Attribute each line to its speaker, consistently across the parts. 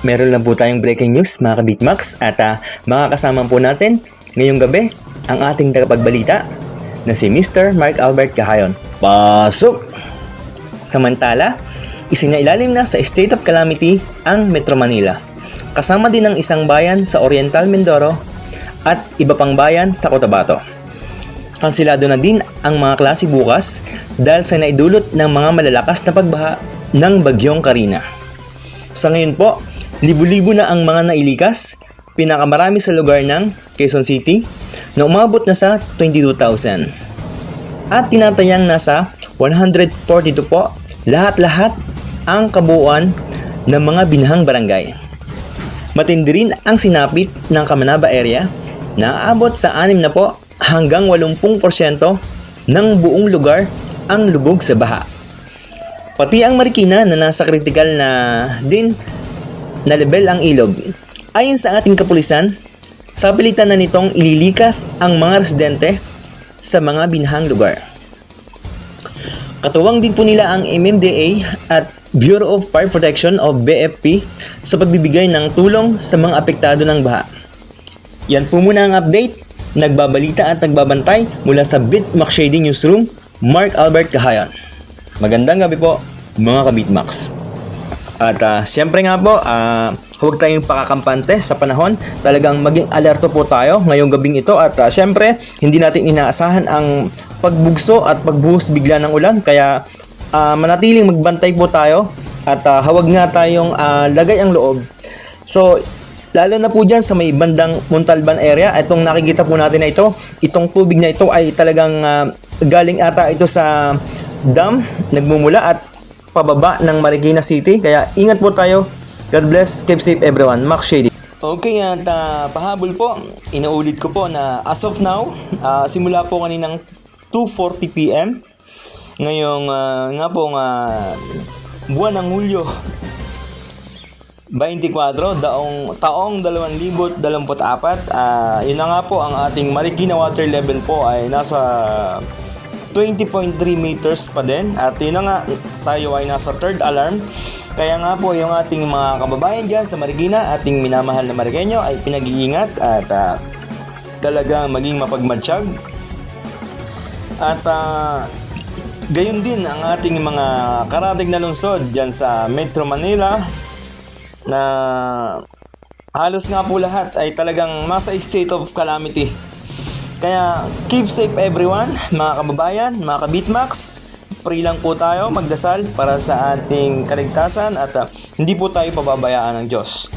Speaker 1: Meron lang po tayong breaking news mga kabitmax at uh, makakasama po natin ngayong gabi ang ating tagapagbalita na si Mr. Mark Albert Cahayon. Pasok! Samantala, isinailalim na sa state of calamity ang Metro Manila. Kasama din ang isang bayan sa Oriental Mindoro at iba pang bayan sa Cotabato. Kansilado na din ang mga klase bukas dahil sa naidulot ng mga malalakas na pagbaha ng bagyong Karina. Sa ngayon po, libu-libo na ang mga nailikas, pinakamarami sa lugar ng Quezon City na umabot na sa 22,000. At tinatayang nasa 142 po lahat-lahat ang kabuuan ng mga binahang barangay. Matindi rin ang sinapit ng Kamanaba area na aabot sa 6 na po hanggang 80% ng buong lugar ang lubog sa baha. Pati ang Marikina na nasa critical na din na level ang ilog. Ayon sa ating kapulisan, sa pilitan na nitong ililikas ang mga residente sa mga binahang lugar. Katuwang din po nila ang MMDA at Bureau of Fire Protection o BFP sa pagbibigay ng tulong sa mga apektado ng baha. Yan po muna ang update. Nagbabalita at nagbabantay mula sa Bitmax Shady Newsroom, Mark Albert Kahayan. Magandang gabi po, mga kabitmax. At ah, siyempre nga po, ah, huwag tayong pakakampante sa panahon. Talagang maging alerto po tayo ngayong gabing ito. At ah, siyempre, hindi natin inaasahan ang pagbugso at pagbuhos bigla ng ulan. Kaya ah, manatiling magbantay po tayo at ah, huwag nga tayong ah, lagay ang loob. So, lalo na po dyan sa may bandang Montalban area, itong nakikita po natin na ito, itong tubig na ito ay talagang ah, galing ata ito sa dam, nagmumula at pababa ng Marikina City. Kaya ingat po tayo. God bless. Keep safe everyone. Max Shady. Okay, at ah, pahabol po, inaulit ko po na as of now, ah, simula po kaninang 2.40pm, ngayong ah, nga po nga buwan ng Hulyo 24, daong, taong 2024, ah yun na nga po, ang ating Marikina water level po ay nasa 20.3 meters pa din. At yun na nga, tayo ay nasa third alarm. Kaya nga po, yung ating mga kababayan dyan sa Marikina, ating minamahal na Marikenyo ay pinag-iingat at ah, talagang maging mapagmatsyag. At ah, gayon din ang ating mga karating na lungsod dyan sa Metro Manila na halos nga po lahat ay talagang nasa state of calamity. Kaya keep safe everyone, mga kababayan, mga kabitmax. Pray lang po tayo magdasal para sa ating kaligtasan at ah, hindi po tayo pababayaan ng Diyos.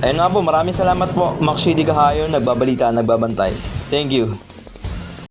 Speaker 1: Ayun nga po, maraming salamat po. Max Shady Kahayon, nagbabalita, nagbabantay. Thank you.